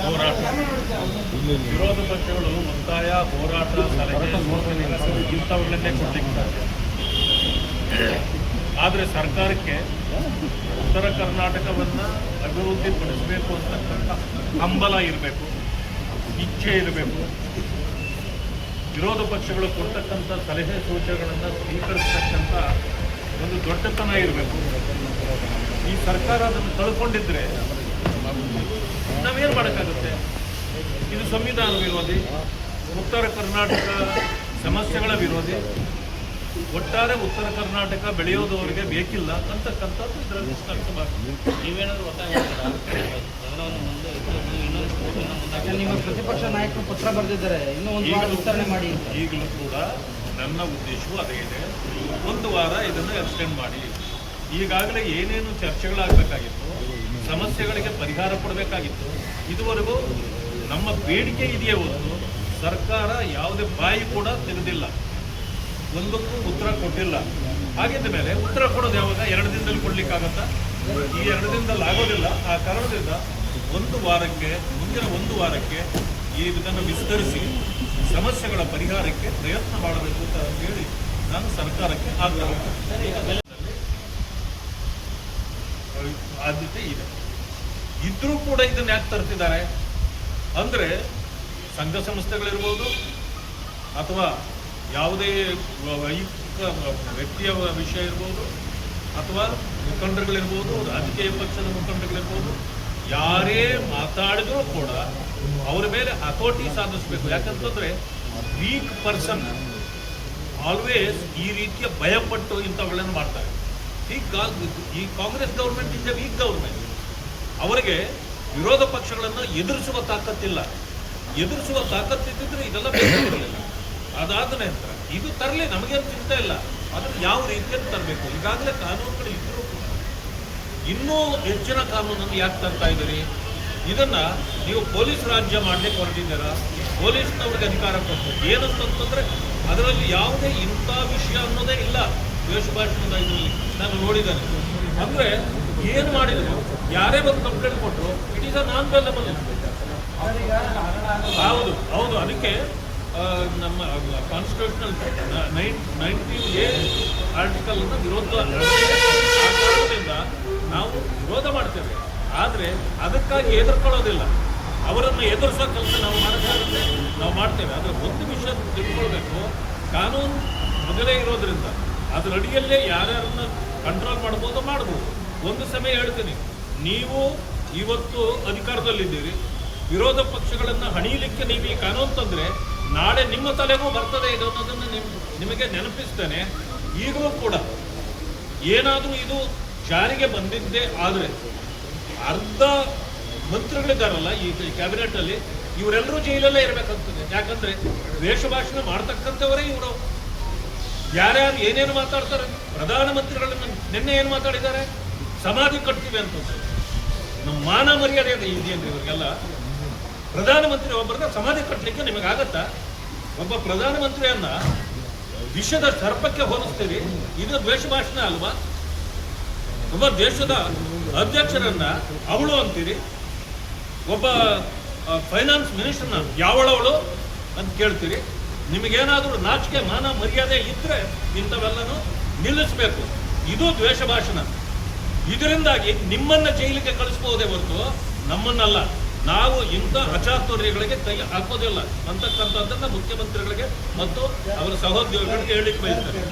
ಹೋರಾಟ. ವಿರೋಧ ಪಕ್ಷಗಳು ಒತ್ತಾಯ ಹೋರಾಟ ಇಂಥವುಗಳನ್ನೇ ಕೊಟ್ಟಿರ್ತಾರೆ ಆದರೆ ಸರ್ಕಾರಕ್ಕೆ ಉತ್ತರ ಕರ್ನಾಟಕವನ್ನು ಅಭಿವೃದ್ಧಿಪಡಿಸಬೇಕು ಅಂತಕ್ಕಂಥ ಹಂಬಲ ಇರಬೇಕು, ಇಚ್ಛೆ ಇರಬೇಕು. ವಿರೋಧ ಪಕ್ಷಗಳು ಕೊಡ್ತಕ್ಕಂಥ ಸಲಹೆ ಸೂಚನೆಗಳನ್ನು ಸ್ವೀಕರಿಸ್ತಕ್ಕಂಥ ಒಂದು ದೊಡ್ಡತನ ಇರಬೇಕು. ಈ ಸರ್ಕಾರ ಅದನ್ನು ಇದು ಸಂವಿಧಾನ ವಿರೋಧಿ ಉತ್ತರ ಕರ್ನಾಟಕ ಸಮಸ್ಯೆಗಳ ವಿರೋಧಿ ಒಟ್ಟಾರೆ ಉತ್ತರ ಕರ್ನಾಟಕ ಬೆಳೆಯೋದವರಿಗೆ ಬೇಕಿಲ್ಲ ಅಂತಕ್ಕಂಥದ್ದು ಇದರಲ್ಲಿ ನೀವೇನಾದ್ರೂ ಪ್ರತಿಪಕ್ಷ ನಾಯಕರು ಪತ್ರ ಬರೆದಿದ್ದಾರೆ. ಇನ್ನೂ ಒಂದು ವಾರ ಈಗಲೂ ವಿಸ್ತರಣೆ ಮಾಡಿ ಅಂತ. ಈಗಲೂ ಕೂಡ ನನ್ನ ಉದ್ದೇಶವೂ ಅದೇ ಇದೆ. ಒಂದು ವಾರ ಇದನ್ನು ಎಕ್ಸ್ಟೆಂಡ್ ಮಾಡಿ. ಈಗಾಗಲೇ ಏನೇನು ಚರ್ಚೆಗಳಾಗಬೇಕಾಗಿತ್ತು ಸಮಸ್ಯೆಗಳಿಗೆ ಪರಿಹಾರ ಕೊಡಬೇಕಾಗಿತ್ತು ಇದುವರೆಗೂ ನಮ್ಮ ಬೇಡಿಕೆ ಇದೆಯೇ ಹೊರತು ಸರ್ಕಾರ ಯಾವುದೇ ಬಾಯಿ ಕೂಡ ತೆಗೆದಿಲ್ಲ. ಒಂದಕ್ಕೂ ಉತ್ತರ ಕೊಟ್ಟಿಲ್ಲ. ಹಾಗಿದ್ದ ಮೇಲೆ ಉತ್ತರ ಕೊಡೋದು ಯಾವಾಗ? ಎರಡು ದಿನದಲ್ಲಿ ಕೊಡ್ಲಿಕ್ಕಾಗತ್ತಾ? ಈ ಎರಡು ದಿನದಲ್ಲಿ ಆಗೋದಿಲ್ಲ. ಆ ಕಾರಣದಿಂದ ಒಂದು ವಾರಕ್ಕೆ, ಮುಂದಿನ ಒಂದು ವಾರಕ್ಕೆ ಈ ಇದನ್ನು ವಿಸ್ತರಿಸಿ, ಸಮಸ್ಯೆಗಳ ಪರಿಹಾರಕ್ಕೆ ಪ್ರಯತ್ನ ಮಾಡಬೇಕು ಅಂತ ಹೇಳಿ ನಾನು ಸರ್ಕಾರಕ್ಕೆ ಆಗ್ರಹ. ಆದ್ಯತೆ ಇದೆ. ಇದ್ರೂ ಕೂಡ ಇದನ್ನ ಯಾಕೆ ತರ್ತಿದ್ದಾರೆ? ಅಂದ್ರೆ ಸಂಘ ಸಂಸ್ಥೆಗಳಿರ್ಬೋದು ಅಥವಾ ಯಾವುದೇ ವೈಯಕ್ತಿಕ ವ್ಯಕ್ತಿಯ ವಿಷಯ ಇರ್ಬೋದು ಅಥವಾ ಮುಖಂಡರುಗಳಿರ್ಬೋದು, ರಾಜಕೀಯ ಪಕ್ಷದ ಮುಖಂಡರುಗಳಿರ್ಬೋದು, ಯಾರೇ ಮಾತಾಡಿದ್ರೂ ಕೂಡ ಅವರ ಮೇಲೆ ಹತೋಟಿ ಸಾಧಿಸಬೇಕು. ಯಾಕಂತಂದ್ರೆ ವೀಕ್ ಪರ್ಸನ್ ಆಲ್ವೇಸ್ ಈ ರೀತಿಯ ಭಯಪಟ್ಟು ಇಂಥವುಗಳನ್ನು ಮಾಡ್ತಾರೆ. ಈ Congress government is a weak government ಅವರಿಗೆ ವಿರೋಧ ಪಕ್ಷಗಳನ್ನು ಎದುರಿಸುವ ತಾಕತ್ತಿಲ್ಲ. ಎದುರಿಸುವ ತಾಕತ್ತಿದ್ದರೆ ಇದೆಲ್ಲ ಬೇಕಾಗಿರಲಿಲ್ಲ ಅದಾದ ನಂತರ ಇದು ತರಲಿ ನಮಗೇನು ಚಿಂತೆ ಇಲ್ಲ. ಅದನ್ನು ಯಾವ ರೀತಿಯಲ್ಲಿ ತರಬೇಕು? ಈಗಾಗಲೇ ಕಾನೂನುಗಳು ಇದ್ದರೂ ಕೂಡ ಇನ್ನೂ ಹೆಚ್ಚಿನ ಕಾನೂನನ್ನು ಯಾಕೆ ತರ್ತಾ ಇದ್ದೀರಿ? ಇದನ್ನ ನೀವು ಪೊಲೀಸ್ ರಾಜ್ಯ ಮಾಡಲಿಕ್ಕೆ ಹೊರಟಿದ್ದೀರಾ? ಪೊಲೀಸ್ನವ್ರಿಗೆ ಅಧಿಕಾರ ಕೊಟ್ಟು ಏನಂತಂತಂದರೆ ಅದರಲ್ಲಿ ಯಾವುದೇ ಇಂಥ ವಿಷಯ ಅನ್ನೋದೇ ಇಲ್ಲ. ದ್ವೇಷ ಭಾಷಣದ ಇದರಲ್ಲಿ. ನಾನು ನೋಡಿದ್ದೇನೆ. ಅಂದ್ರೆ ಏನು ಮಾಡಿದ್ರು? ಯಾರೇ ಒಂದು ಕಂಪ್ಲೇಂಟ್ ಕೊಟ್ಟರು ಇಟ್ ಈಸ್ ಅ ನಾನ್ ಹೌದು ಹೌದು. ಅದಕ್ಕೆ ನಮ್ಮ constitutional nine nineteen A article ವಿರೋಧ ಕಾರಣದಿಂದ ನಾವು ವಿರೋಧ ಮಾಡ್ತೇವೆ. ಆದರೆ ಅದಕ್ಕಾಗಿ ಎದುರ್ಕೊಳ್ಳೋದಿಲ್ಲ ಅವರನ್ನು ಎದುರಿಸೋ ಕೆಲಸ ನಾವು ಮಾಡೋಕ್ಕಾಗುತ್ತೆ ನಾವು ಮಾಡ್ತೇವೆ. ಆದರೆ ಒಂದು ವಿಷಯ ತಿಳ್ಕೊಳ್ಬೇಕು. ಕಾನೂನು ಮೊದಲೇ ಇರೋದ್ರಿಂದ ಅದ್ರ ಅಡಿಯಲ್ಲೇ ಯಾರ್ಯಾರನ್ನ ಕಂಟ್ರೋಲ್ ಮಾಡ್ಬೋದು ಮಾಡ್ಬೋದು. ಒಂದು ಸಮಯ ಹೇಳ್ತೀನಿ. ನೀವು ಇವತ್ತು ಅಧಿಕಾರದಲ್ಲಿದ್ದೀರಿ. ವಿರೋಧ ಪಕ್ಷಗಳನ್ನು ಹಣಿಯಲಿಕ್ಕೆ ನೀವು ಈ ಕಾನೂನು ತಂದರೆ ನಾಳೆ ನಿಮ್ಮ ತಲೆಗೂ ಬರ್ತದೆ ಇದು ಅನ್ನೋದನ್ನು ನಿಮ್, ನಿಮಗೆ ನೆನಪಿಸ್ತೇನೆ. ಈಗಲೂ ಕೂಡ ಏನಾದರೂ ಇದು ಜಾರಿಗೆ ಬಂದಿದ್ದೇ ಆದರೆ ಅರ್ಧ ಮಂತ್ರಿಗಳಿದ್ದಾರಲ್ಲ ಈ ಕ್ಯಾಬಿನೆಟ್ ಅಲ್ಲಿ ಇವರೆಲ್ಲರೂ ಜೈಲಲ್ಲೇ ಇರಬೇಕಂತದೆ ಯಾಕಂದ್ರೆ ವೇಷ ಭಾಷಣ ಮಾಡ್ತಕ್ಕಂಥವರೇ ಇವರು. ಯಾರ್ಯಾರು ಏನೇನು ಮಾತಾಡ್ತಾರೆ? ಪ್ರಧಾನಮಂತ್ರಿಗಳನ್ನ ನಿನ್ನೆ ಏನು ಮಾತಾಡಿದ್ದಾರೆ? ಸಮಾಧಿ ಕಟ್ತೀವಿ ಅಂತ ನಮ್ಮ ಮಾನ ಮರ್ಯಾದೆ ಇದೆ ಇದೆಯನ್ರಿ ಇವರಿಗೆಲ್ಲ? ಪ್ರಧಾನಮಂತ್ರಿ ಒಬ್ಬರನ್ನ ಸಮಾಧಿ ಕಟ್ಟಲಿಕ್ಕೆ ನಿಮಗೆ ಆಗುತ್ತಾ? ಒಬ್ಬ ಪ್ರಧಾನಮಂತ್ರಿಯನ್ನ ವಿಷದ ಸರ್ಪಕ್ಕೆ ಹೋಲಿಸ್ತೀರಿ ಇದು ದ್ವೇಷ ಭಾಷಣ ಅಲ್ವಾ? ಒಬ್ಬ ದೇಶದ ಅಧ್ಯಕ್ಷರನ್ನ ಅವಳು ಅಂತೀರಿ. ಒಬ್ಬ ಫೈನಾನ್ಸ್ ಮಿನಿಸ್ಟರ್ನ ಯಾವಳವಳು ಅಂತ ಕೇಳ್ತೀರಿ. ನಿಮಗೇನಾದರೂ ನಾಚಿಕೆ, ಮಾನ ಮರ್ಯಾದೆ ಇದ್ರೆ ಇಂಥವೆಲ್ಲನೂ ನಿಲ್ಲಿಸಬೇಕು. ಇದು ದ್ವೇಷ ಭಾಷಣ. ಇದರಿಂದಾಗಿ ನಿಮ್ಮನ್ನ ಜೈಲಿಗೆ ಕಳಿಸಬಹುದೇ ಹೊರತು ನಮ್ಮನ್ನಲ್ಲ. ನಾವು ಇಂಥ ಅಚಾತುರ್ಯಗಳಿಗೆ ಕೈ ಹಾಕೋದಿಲ್ಲ. ಅಂತಕ್ಕಂಥದ್ದನ್ನ ಮುಖ್ಯಮಂತ್ರಿಗಳಿಗೆ ಮತ್ತು ಅವರ ಸಹೋದ್ಯೋಗಿಗಳಿಗೆ ಹೇಳಿಕ್ಕೆ ಬಯಸ್ತೇನೆ